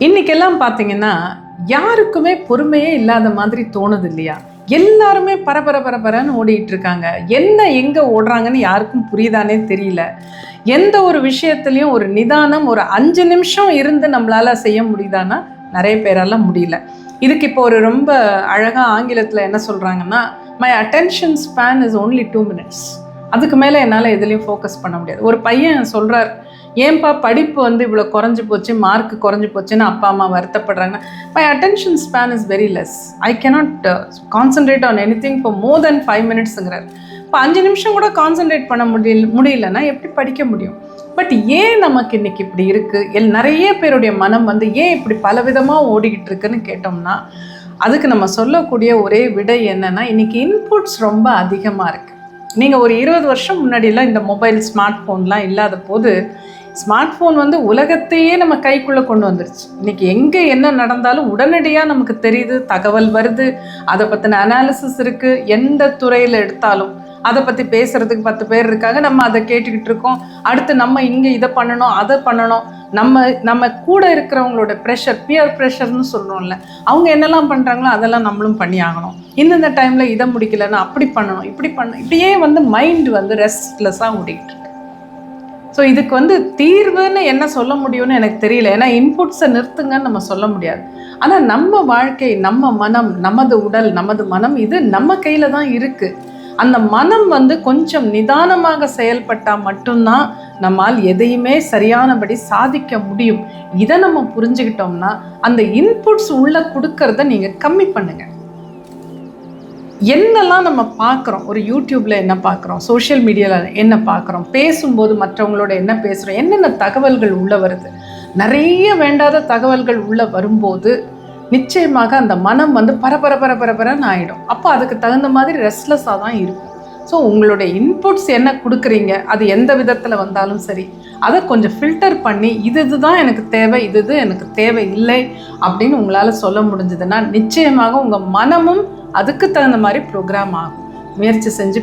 இன்னைக்கெல்லாம் பார்த்தீங்கன்னா யாருக்குமே பொறுமையே இல்லாத மாதிரி தோணுது இல்லையா எல்லாருமே பரபர பரபரன்னு ஓடிட்டு இருக்காங்க என்ன எங்கே ஓடுறாங்கன்னு யாருக்கும் புரியுதானே தெரியல. எந்த ஒரு விஷயத்துலையும் ஒரு நிதானம் ஒரு அஞ்சு நிமிஷம் இருந்து நம்மளால செய்ய முடியுதானா நிறைய பேரால முடியல. இதுக்கு இப்போ ஒரு ரொம்ப அழகாக ஆங்கிலத்தில் என்ன சொல்கிறாங்கன்னா my attention span is only two minutes அதுக்கு மேலே என்னால் எதுலேயும் ஃபோக்கஸ் பண்ண முடியாது. ஒரு பையன் சொல்கிறார் ஏன்பா படிப்பு வந்து இவ்வளோ குறைஞ்சி போச்சு மார்க் குறைஞ்சி போச்சுன்னு அப்பா அம்மா வருத்தப்படுறாங்கன்னா my attention span is very less I cannot concentrate on anything for more than five மினிட்ஸுங்கிறார் இப்போ அஞ்சு நிமிஷம் கூட கான்சென்ட்ரேட் பண்ண முடியல முடியலன்னா எப்படி படிக்க முடியும்? பட் ஏன் நமக்கு இன்னைக்கு இப்படி இருக்குது எல் நிறைய பேருடைய மனம் வந்து ஏன் இப்படி பலவிதமாக ஓடிக்கிட்டு இருக்குன்னு கேட்டோம்னா அதுக்கு நம்ம சொல்லக்கூடிய ஒரே விடை என்னென்னா இன்றைக்கி இன்புட்ஸ் ரொம்ப அதிகமாக இருக்குது நீங்கள் ஒரு இருபது வருஷம் முன்னாடிலாம் இந்த மொபைல் ஸ்மார்ட் ஃபோன்லாம் இல்லாத போது ஸ்மார்ட் ஃபோன் வந்து உலகத்தையே நம்ம கைக்குள்ளே கொண்டு வந்துருச்சு. இன்றைக்கி எங்கே என்ன நடந்தாலும் உடனடியாக நமக்கு தெரியுது தகவல் வருது அதை பற்றின அனாலிசிஸ் இருக்குது எந்த துறையில் எடுத்தாலும். அதை பற்றி பேசுகிறதுக்கு பத்து பேர் இருக்காங்க. நம்ம அதை கேட்டுக்கிட்டு இருக்கோம். அடுத்து நம்ம இங்கே இதை பண்ணணும் அதை பண்ணணும். நம்ம நம்ம கூட இருக்கிறவங்களோட ப்ரெஷர் பியர் ப்ரெஷர்னு சொல்கிறோம்ல அவங்க என்னெல்லாம் பண்ணுறாங்களோ அதெல்லாம் நம்மளும் பண்ணி ஆகணும். இந்தந்த டைமில் இதை முடிக்கலைன்னா அப்படி பண்ணணும் இப்படி பண்ண இப்படியே வந்து மைண்ட் வந்து ரெஸ்ட்லெஸ்ஸாக ஓடிக்கிட்டு இருக்கு. ஸோ இதுக்கு வந்து தீர்வுன்னு என்ன சொல்ல முடியும்னு எனக்கு தெரியல. ஏன்னா இன்புட்ஸை நிறுத்துங்கன்னு நம்ம சொல்ல முடியாது. ஆனால் நம்ம வாழ்க்கை நம்ம மனம் நமது உடல் நமது மனம் இது நம்ம கையில் தான் இருக்குது அந்த மனம் வந்து கொஞ்சம் நிதானமாக செயல்பட்டால் மட்டும்தான் நம்மால் எதையுமே சரியானபடி சாதிக்க முடியும். இதை நம்ம புரிஞ்சுக்கிட்டோம்னா அந்த இன்புட்ஸ் உள்ள கொடுக்கறத நீங்கள் கம்மி பண்ணுங்கள் என்னெல்லாம் நம்ம பார்க்குறோம்? ஒரு யூடியூப்பில் என்ன பார்க்குறோம்? சோஷியல் மீடியாவில் என்ன பார்க்குறோம்? பேசும்போது மற்றவங்களோட என்ன பேசுகிறோம் என்னென்ன தகவல்கள் உள்ளே வருது? நிறைய வேண்டாத தகவல்கள் உள்ளே வரும்போது நிச்சயமாக அந்த மனம் வந்து பரபர பரபரன்னு ஆகிடும் அப்போ அதுக்கு தகுந்த மாதிரி ரெஸ்ட்லெஸ்ஸாக தான் இருக்கும். ஸோ உங்களுடைய இன்புட்ஸ் என்ன கொடுக்குறீங்க? அது எந்த விதத்தில் வந்தாலும் சரி. அதை கொஞ்சம் ஃபில்டர் பண்ணி இது இதுதான் எனக்கு தேவை இது இது எனக்கு தேவை இல்லை அப்படின்னு உங்களால் சொல்ல முடிஞ்சதுன்னா நிச்சயமாக உங்கள் மனமும் அதுக்கு தகுந்த மாதிரி ப்ரோக்ராம் ஆகும். முயற்சி செஞ்சு